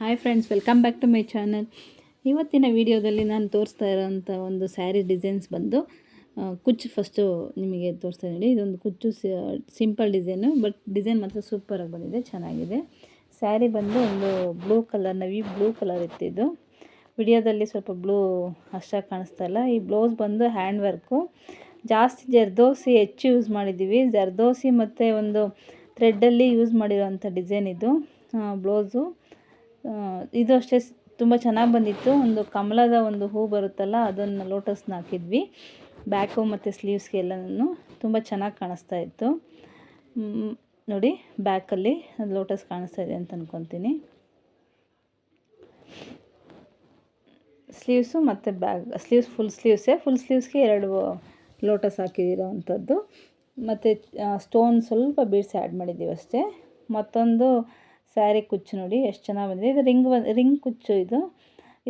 Hi friends welcome back to my channel ಇವತ್ತಿನ ವಿಡಿಯೋದಲ್ಲಿ ನಾನು ತೋರಿಸ್ತಾ ಇರೋಂಥ ಒಂದು ಸ್ಯಾರಿ ಡಿಸೈನ್ಸ್ ಬಂದು ಕುಚ್ಚು ಫಸ್ಟು ನಿಮಗೆ ತೋರಿಸ್ತಾ ಇದ್ದೀನಿ. ಇದೊಂದು ಕುಚ್ಚು ಸಿಂಪಲ್ ಡಿಸೈನು ಬಟ್ ಡಿಸೈನ್ ಮಾತ್ರ ಸೂಪರಾಗಿ ಬಂದಿದೆ, ಚೆನ್ನಾಗಿದೆ. ಸ್ಯಾರಿ ಬಂದು ಒಂದು blue colour navy blue colour ಇತ್ತಿದ್ದು ವಿಡಿಯೋದಲ್ಲಿ ಸ್ವಲ್ಪ ಬ್ಲೂ ಅಷ್ಟಾಗಿ ಕಾಣಿಸ್ತಾ ಇಲ್ಲ. ಈ ಬ್ಲೌಸ್ ಬಂದು ಹ್ಯಾಂಡ್ ವರ್ಕು ಜಾಸ್ತಿ ಜರ್ದೋಸಿ ಹೆಚ್ಚು ಯೂಸ್ ಮಾಡಿದ್ದೀವಿ. ಜರ್ದೋಸಿ ಮತ್ತು ಒಂದು ಥ್ರೆಡ್ಡಲ್ಲಿ ಯೂಸ್ ಮಾಡಿರೋಂಥ ಡಿಸೈನ್ ಇದು. ಬ್ಲೌಸು ಇದು ಅಷ್ಟೇ ತುಂಬ ಚೆನ್ನಾಗಿ ಬಂದಿತ್ತು. ಒಂದು ಕಮಲದ ಒಂದು ಹೂ ಬರುತ್ತಲ್ಲ, ಅದನ್ನು ಲೋಟಸ್ನ ಹಾಕಿದ್ವಿ. ಬ್ಯಾಕು ಮತ್ತು ಸ್ಲೀವ್ಸ್ಗೆಲ್ಲನೂ ತುಂಬ ಚೆನ್ನಾಗಿ ಕಾಣಿಸ್ತಾ ಇತ್ತು. ನೋಡಿ ಬ್ಯಾಕಲ್ಲಿ ಲೋಟಸ್ ಕಾಣಿಸ್ತಾ ಇದೆ ಅಂತ ಅಂದ್ಕೊತೀನಿ ಸ್ಲೀವ್ಸು ಮತ್ತು ಬ್ಯಾಗ್ ಸ್ಲೀವ್ಸ್ ಫುಲ್ ಸ್ಲೀವ್ಸೇ ಫುಲ್ ಸ್ಲೀವ್ಸ್ಗೆ ಎರಡು ಲೋಟಸ್ ಹಾಕಿದಿರೋ ಅಂಥದ್ದು. ಮತ್ತು ಸ್ಟೋನ್ ಸ್ವಲ್ಪ ಬೀಡ್ಸ್ ಆ್ಯಡ್ ಮಾಡಿದ್ದೀವಿ ಅಷ್ಟೇ ಮತ್ತೊಂದು ಸ್ಯಾರಿ ಕುಚ್ಚು ನೋಡಿ ಎಷ್ಟು ಚೆನ್ನಾಗಿ ಬಂದಿದೆ. ಇದು ರಿಂಗ್ ರಿಂಗ್ ಕುಚ್ಚು ಇದು.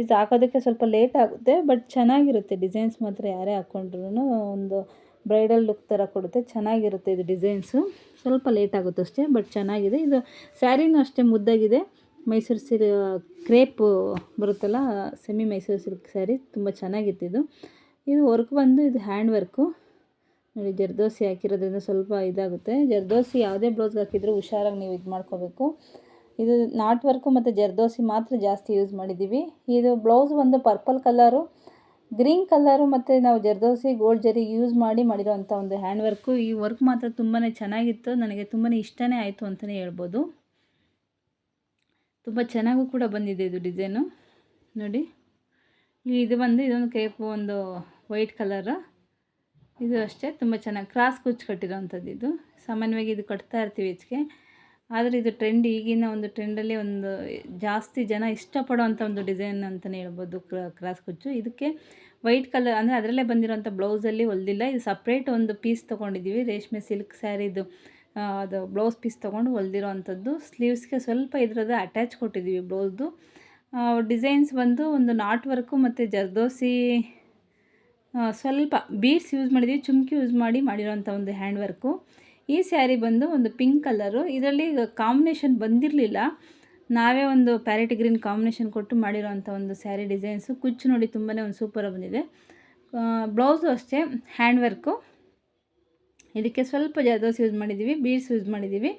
ಇದು ಹಾಕೋದಕ್ಕೆ ಸ್ವಲ್ಪ ಲೇಟ್ ಆಗುತ್ತೆ, ಬಟ್ ಚೆನ್ನಾಗಿರುತ್ತೆ. ಡಿಸೈನ್ಸ್ ಮಾತ್ರ ಯಾರೇ ಹಾಕ್ಕೊಂಡ್ರು ಒಂದು ಬ್ರೈಡಲ್ ಲುಕ್ ಥರ ಕೊಡುತ್ತೆ. ಚೆನ್ನಾಗಿರುತ್ತೆ ಇದು ಡಿಸೈನ್ಸು. ಸ್ವಲ್ಪ ಲೇಟ್ ಆಗುತ್ತೆ ಅಷ್ಟೇ, ಬಟ್ ಚೆನ್ನಾಗಿದೆ. ಇದು ಸ್ಯಾರಿನೂ ಅಷ್ಟೇ ಮುದ್ದಾಗಿದೆ. ಮೈಸೂರು ಸಿಲ್ ಕ್ರೇಪ್ ಬರುತ್ತಲ್ಲ, ಸೆಮಿ ಮೈಸೂರು ಸಿಲ್ಕ್ ಸ್ಯಾರಿ, ತುಂಬ ಚೆನ್ನಾಗಿತ್ತು ಇದು. ಇದು ವರ್ಕ್ ಬಂದು ಇದು ಹ್ಯಾಂಡ್ ವರ್ಕು. ನೋಡಿ, ಜರ್ದೋಸಿ ಹಾಕಿರೋದ್ರಿಂದ ಸ್ವಲ್ಪ ಇದಾಗುತ್ತೆ. ಜರ್ದೋಸಿ ಯಾವುದೇ ಬ್ಲೌಸ್ಗೆ ಹಾಕಿದರೂ ಹುಷಾರಾಗಿ ನೀವು ಇದು ಮಾಡ್ಕೋಬೇಕು ಇದು ನಾಟ್ ವರ್ಕು ಮತ್ತು ಜರ್ದೋಸಿ ಮಾತ್ರ ಜಾಸ್ತಿ ಯೂಸ್ ಮಾಡಿದ್ದೀವಿ. ಇದು ಬ್ಲೌಸ್ ಒಂದು ಪರ್ಪಲ್ ಕಲರು, ಗ್ರೀನ್ ಕಲರು ಮತ್ತು ನಾವು ಜರ್ದೋಸಿ ಗೋಲ್ಡ್ ಜರಿ ಯೂಸ್ ಮಾಡಿ ಮಾಡಿರೋವಂಥ ಒಂದು ಹ್ಯಾಂಡ್ ವರ್ಕು. ಈ ವರ್ಕ್ ಮಾತ್ರ ತುಂಬಾ ಚೆನ್ನಾಗಿತ್ತು. ನನಗೆ ತುಂಬಾ ಇಷ್ಟನೇ ಆಯಿತು ಅಂತಲೇ ಹೇಳ್ಬೋದು. ತುಂಬ ಚೆನ್ನಾಗೂ ಕೂಡ ಬಂದಿದೆ ಇದು ಡಿಸೈನು. ನೋಡಿ ಇದು ಬಂದು ಇದೊಂದು ಕೇಪು, ಒಂದು ವೈಟ್ ಕಲರು. ಇದು ಅಷ್ಟೇ, ತುಂಬ ಚೆನ್ನಾಗಿ ಕ್ರಾಸ್ ಕುಚ್ಚು ಕಟ್ಟಿರೋವಂಥದ್ದು ಇದು. ಸಾಮಾನ್ಯವಾಗಿ ಇದು ಕಟ್ತಾ ಇರ್ತೀವಿ ಹೆಚ್ಚಿಗೆ ಆದರೆ ಇದು ಟ್ರೆಂಡ್ ಈಗಿನ ಒಂದು ಟ್ರೆಂಡಲ್ಲಿ ಒಂದು ಜಾಸ್ತಿ ಜನ ಇಷ್ಟಪಡೋವಂಥ ಒಂದು ಡಿಸೈನ್ ಅಂತಲೇ ಹೇಳ್ಬೋದು ಕ್ರಾಸ್ ಕುಚ್ಚು. ಇದಕ್ಕೆ ವೈಟ್ ಕಲರ್ ಅಂದರೆ ಅದರಲ್ಲೇ ಬಂದಿರೋಂಥ ಬ್ಲೌಸಲ್ಲಿ ಹೊಲ್ದಿಲ್ಲ. ಇದು ಸಪ್ರೇಟ್ ಒಂದು ಪೀಸ್ ತೊಗೊಂಡಿದ್ದೀವಿ. ರೇಷ್ಮೆ ಸಿಲ್ಕ್ ಸ್ಯಾರಿದು ಅದು ಬ್ಲೌಸ್ ಪೀಸ್ ತೊಗೊಂಡು ಹೊಲ್ದಿರೋ ಅಂಥದ್ದು ಸ್ಲೀವ್ಸ್ಗೆ ಸ್ವಲ್ಪ ಇದರದ್ದು ಅಟ್ಯಾಚ್ ಕೊಟ್ಟಿದ್ದೀವಿ ಬ್ಲೌಸ್ದು ಡಿಸೈನ್ಸ್ ಬಂದು ಒಂದು ನಾಟ್ ವರ್ಕು ಮತ್ತು ಜರ್ದೋಸಿ ಸ್ವಲ್ಪ ಬೀಡ್ಸ್ ಯೂಸ್ ಮಾಡಿದ್ದೀವಿ. ಚುಮ್ಕಿ ಯೂಸ್ ಮಾಡಿ ಮಾಡಿರೋಂಥ ಒಂದು ಹ್ಯಾಂಡ್ ವರ್ಕು ಈ ಸ್ಯಾರಿ ಬಂದು ಒಂದು ಪಿಂಕ್ ಕಲರು. ಇದರಲ್ಲಿ ಕಾಂಬಿನೇಷನ್ ಬಂದಿರಲಿಲ್ಲ. ನಾವೇ ಒಂದು ಪ್ಯಾರೆಟ್ ಗ್ರೀನ್ ಕಾಂಬಿನೇಷನ್ ಕೊಟ್ಟು ಮಾಡಿರೋವಂಥ ಒಂದು ಸ್ಯಾರಿ ಡಿಸೈನ್ಸು. ಕುಚ್ಚು ನೋಡಿ ತುಂಬಾ ಒಂದು ಸೂಪರಾಗಿ ಬಂದಿದೆ. ಬ್ಲೌಸು ಅಷ್ಟೇ ಹ್ಯಾಂಡ್ ವರ್ಕು ಇದಕ್ಕೆ ಸ್ವಲ್ಪ ಜಾದೋಸ್ ಯೂಸ್ ಮಾಡಿದ್ದೀವಿ, ಬೀಡ್ಸ್ ಯೂಸ್ ಮಾಡಿದ್ದೀವಿ.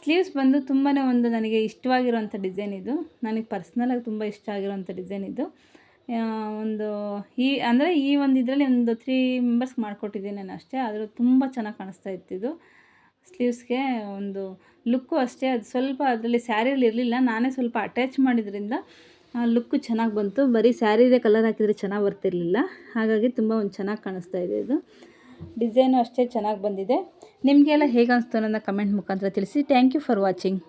ಸ್ಲೀವ್ಸ್ ಬಂದು ತುಂಬಾ ಒಂದು ನನಗೆ ಇಷ್ಟವಾಗಿರುವಂಥ ಡಿಸೈನ್ ಇದು. ನನಗೆ ಪರ್ಸ್ನಲಾಗಿ ತುಂಬ ಇಷ್ಟ ಆಗಿರುವಂಥ ಡಿಸೈನ್ ಇದು. ಒಂದು ಈ, ಅಂದರೆ ಈ ಒಂದು ಇದರಲ್ಲಿ ಒಂದು ತ್ರೀ ಮೆಂಬರ್ಸ್ ಮಾಡಿಕೊಟ್ಟಿದ್ದೀನಿ ನಾನು ಅಷ್ಟೇ. ಆದರೂ ತುಂಬ ಚೆನ್ನಾಗಿ ಕಾಣಿಸ್ತಾ ಇತ್ತು ಇದು. ಸ್ಲೀವ್ಸ್ಗೆ ಒಂದು ಲುಕ್ಕು ಅಷ್ಟೇ. ಅದು ಸ್ವಲ್ಪ ಅದರಲ್ಲಿ ಸ್ಯಾರಿಯಲ್ಲಿ ಇರಲಿಲ್ಲ. ನಾನೇ ಸ್ವಲ್ಪ ಅಟ್ಯಾಚ್ ಮಾಡಿದ್ರಿಂದ ಲುಕ್ಕು ಚೆನ್ನಾಗಿ ಬಂತು. ಬರೀ ಸ್ಯಾರಿದೇ ಕಲರ್ ಹಾಕಿದರೆ ಚೆನ್ನಾಗಿ ಬರ್ತಿರ್ಲಿಲ್ಲ. ಹಾಗಾಗಿ ತುಂಬ ಒಂದು ಚೆನ್ನಾಗಿ ಕಾಣಿಸ್ತಾ ಇದೆ ಇದು. ಡಿಸೈನು ಅಷ್ಟೇ ಚೆನ್ನಾಗಿ ಬಂದಿದೆ. ನಿಮಗೆಲ್ಲ ಹೇಗೆ ಅನಿಸ್ತು ಅನ್ನೋದನ್ನ ಕಮೆಂಟ್ ಮುಖಾಂತರ ತಿಳಿಸಿ. Thank you for watching